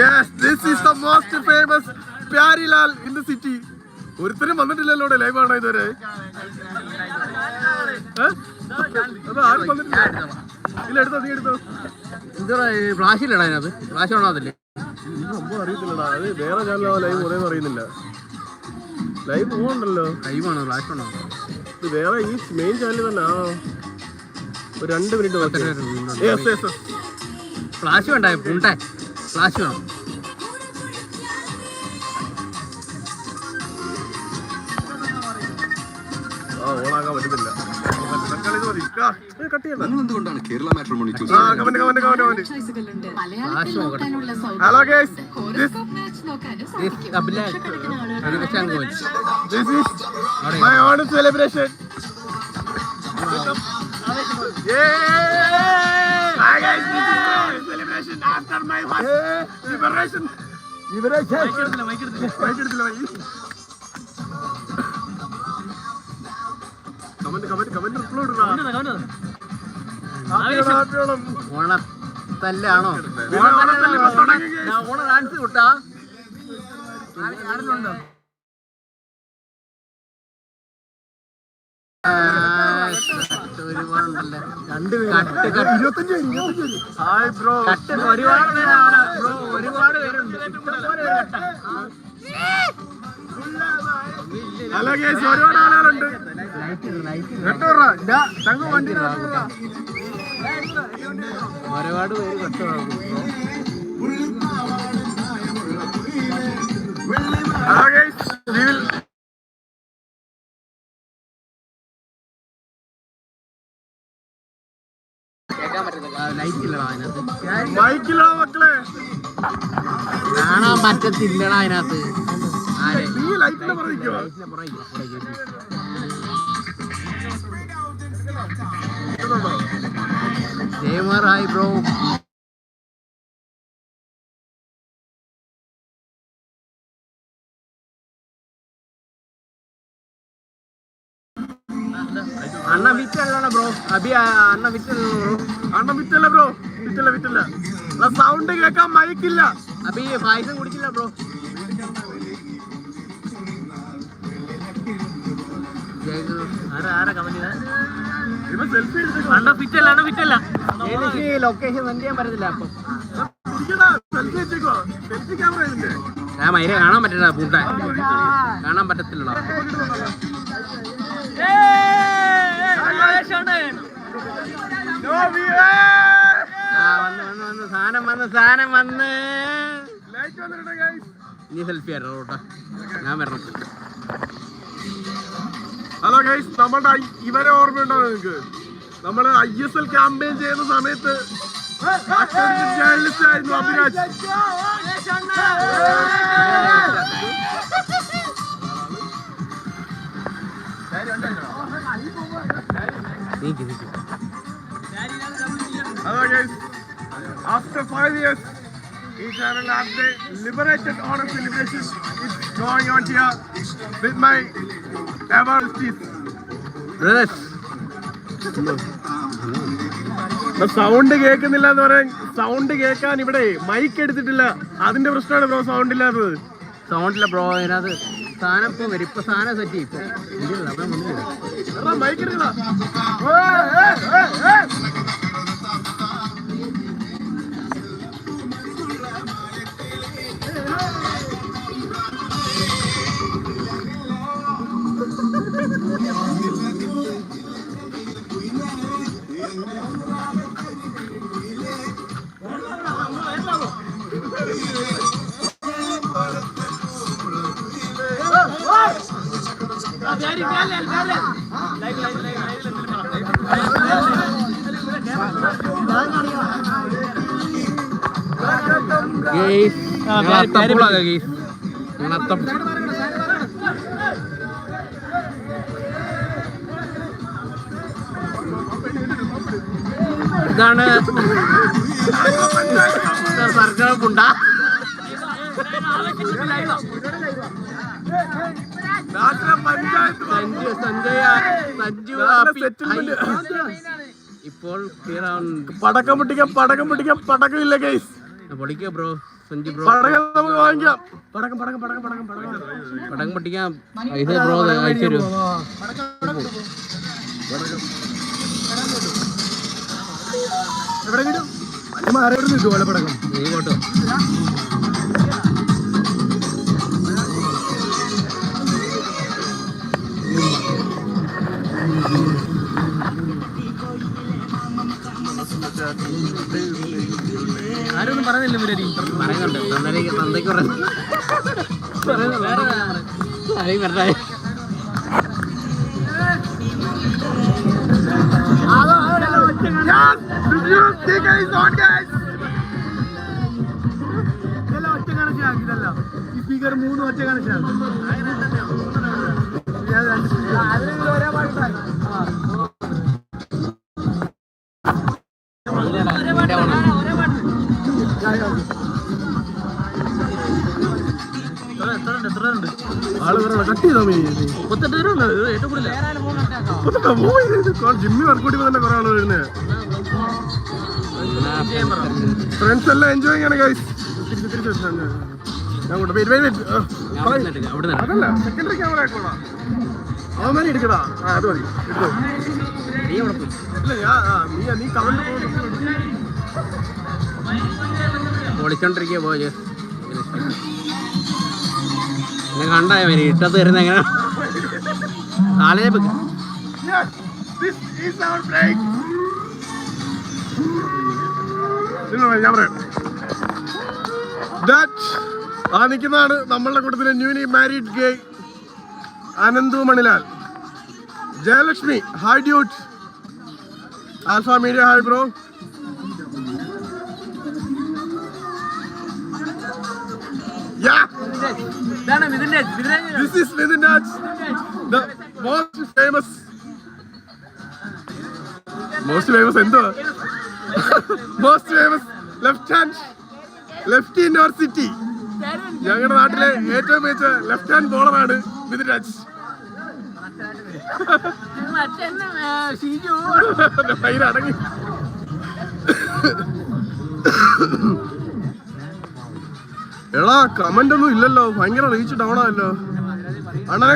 Yes this is the most famous Pyarilal in the city ഒരുത്തരും വന്നിട്ടില്ലല്ലോ live ആണോ ഇതുവരെ? അത് ആരും വന്നിട്ടില്ല? ഇല്ല എടുത്തോ നീ എടുത്തോ. എന്താ ഫ്ലാഷില്ലടാ അതിനകത്ത്? ഫ്ലാഷ് ആണോ അതില്ലേ സംഭവം അറിയത്തില്ലടാ. അത് വേറെ ചാനലോ ലൈവ് ഒരേന്ന് അറിയുന്നില്ല. ലൈവ് പോകണ്ടല്ലോ ലൈവാണോ ഫ്ലാഷ് ആണോ? ഇത് വേറെ ഈ മെയിൻ ചാനൽ തന്നെ. ആണോ ഒരു രണ്ട് മിനിറ്റ് ഫ്ലാഷ് വേണ്ട ഫ്ലാഷ് വേണം ഓണാക്കാൻ പറ്റുന്നില്ല തൽക്കാലം ഇത് മതി. ആ, ദിസ് മൈ ഓൺ സെലിബ്രേഷൻ എന്തുകൊണ്ടാണ് my celebration after my first liberation. Liberation. ഓണത്തല്ലാണോ. ഓണ ഡാൻസ് കൂട്ടാ ആരെങ്കിലും ഒരുപാട് പേരാണ് ബ്രോ. ഒരുപാട് പേരുണ്ട് ഇഷ്ടംപോലെ പേര് കട്ട. ഹലോ കേസ് ഒരുപാട് ആളുകളുണ്ട്. കേട്ടോ തങ്ങ വണ്ടി ഒരുപാട് പേര് കഷ്ടമാകും ഇല്ലടാ അതിനകത്ത്. മക്കളെ. കാണാൻ പറ്റത്തില്ലടാ അതിനകത്ത്. ആരെ? നീ ലൈറ്റിന്റെ പുറകിൽ, പുറകിൽ ഹായ് ബ്രോ. വിറ്റല്ലോ ബ്രോ അബി അണ്ണ വിറ്റല്ലോ ബ്രോ അണ്ണ വിറ്റല്ല ബ്രോ വിറ്റല്ല വിറ്റല്ല സൗണ്ട് കേൾക്കാൻ മയക്കില്ല അബി പായസം കുടിച്ചില്ല ബ്രോ എനിക്ക് ലൊക്കേഷൻ സെൻഡ് ചെയ്യാൻ പറ്റത്തില്ല അപ്പം. ഞാൻ മൈരെ കാണാൻ പറ്റില്ല പൂട്ട കാണാൻ പറ്റത്തില്ലടാ. ആ വന്ന് വന്ന് വന്ന്. സാധനം വന്ന് സാധനം വന്ന്. സെൽഫി ആയിരുന്നു കേട്ടോ. ഞാൻ വരണം. ഹലോ ഗൈസ് നമ്മളുടെ ഇവരെ ഓർമ്മയുണ്ടോ നിങ്ങൾക്ക്? നമ്മൾ ഐ എസ് എൽ ക്യാമ്പയിൻ ചെയ്യുന്ന സമയത്ത് ജേർണലിസ്റ്റ് ആയിരുന്നു അഭിരാജ്. നീക്ക് നീക്ക് ആഫ്റ്റർ ഫൈവ് ഇയേഴ്സ് ഈ ചാനൽ ആദ്യത്തെ liberated Onam celebration is going on here with my ever chief brothers sound കേൾക്കുന്നില്ല എന്ന് പറയാൻ സൗണ്ട് കേൾക്കാൻ ഇവിടെ മൈക്ക് എടുത്തിട്ടില്ല. അതിന്റെ പ്രശ്നമാണ് ബ്രോ സൗണ്ട് ഇല്ലാത്തത്. സൗണ്ടില്ല ബ്രോ അതിനകത്ത് സാധനം ഇപ്പൊ വരും. ഇപ്പൊ സാധനം സെറ്റ് ചെയ്യും. ഇപ്പൊ അവിടെ വന്നില്ല. എടുത്തില്ല ഗെയ്സ് അത്തപ്പൂ ഇതാണ് സർക്കാർ പുണ്ട സഞ്ജു സഞ്ജയ സഞ്ജു നാട്ടിലെ ഹാപ്പി ഇപ്പോൾ പടക്കം പൊട്ടിക്കാൻ പടക്കം പൊട്ടിക്കാൻ പടക്കം ഇല്ല കേസ് പൊളിക്കോ ബ്രോ സഞ്ജു ബ്രോ പടക്കം നമുക്ക് വാങ്ങിക്കാം. പടക്കം പടക്കം പടക്കം പടക്കം പടക്കം. പടക്കം പൊട്ടിക്കാം. പൈസ ബ്രോ അയച്ചു തരൂ. എവിടെ കിട്ടും? പടക്കം. നീ പോട്ടോ ആരൊന്നും പറയുന്നില്ല മുരരി പറയുന്നുണ്ട്. തന്നേക്ക് തന്തയ്ക്ക് പറയുന്നു വേറെ ആരെയും ഇതെല്ലാം ഒറ്റ കണക്ഷനാക്കി ഇതെല്ലാം. ഈ സ്പീക്കർ മൂന്ന് ഒറ്റ കണക്ഷനാണ് ആൾ ജിമ്മി വർക്കൗട്ട് തന്നെ കുറെ ആൾ വരുന്നത് ഫ്രണ്ട്സ് എല്ലാം എൻജോയ് ചെയ്യണം ഗൈസ് ഞാൻ- അതല്ല സെക്കൻഡറി ക്യാമറ ആയിക്കോളാം അവന്മാരെ എടുക്കടാ. ആ അത് മതി. എടുത്തോ. നീ ഇല്ല ഞാൻ കമന്റ് പൊളിച്ചോണ്ടിരിക്കുക എന്നെ കണ്ടായ ഇട്ടത്ത് വരുന്ന എങ്ങനെ കാലേ വെക്ക് This is our break. ഞാൻ പറയാം. That ആ നിൽക്കുന്നതാണ് നമ്മളുടെ കൂട്ടത്തിലെ newly married gay Ananthu Manilal. Jayalakshmi hi dude Alpha Media hi bro this is Nitin Raj, the most famous. Most famous എന്തോ most famous left hand left in city ഞങ്ങളുടെ നാട്ടിലെ ഏറ്റവും മികച്ച ലെഫ്റ്റ് ഹാൻഡ് ബോളറാണ് മിഥുൻ രാജ്. ഭയങ്കര അടങ്ങി എടാ കമന്റ് ഒന്നും ഇല്ലല്ലോ. ഭയങ്കര റീച്ച് ഡൗൺ ആണല്ലോ അണ്ണനെ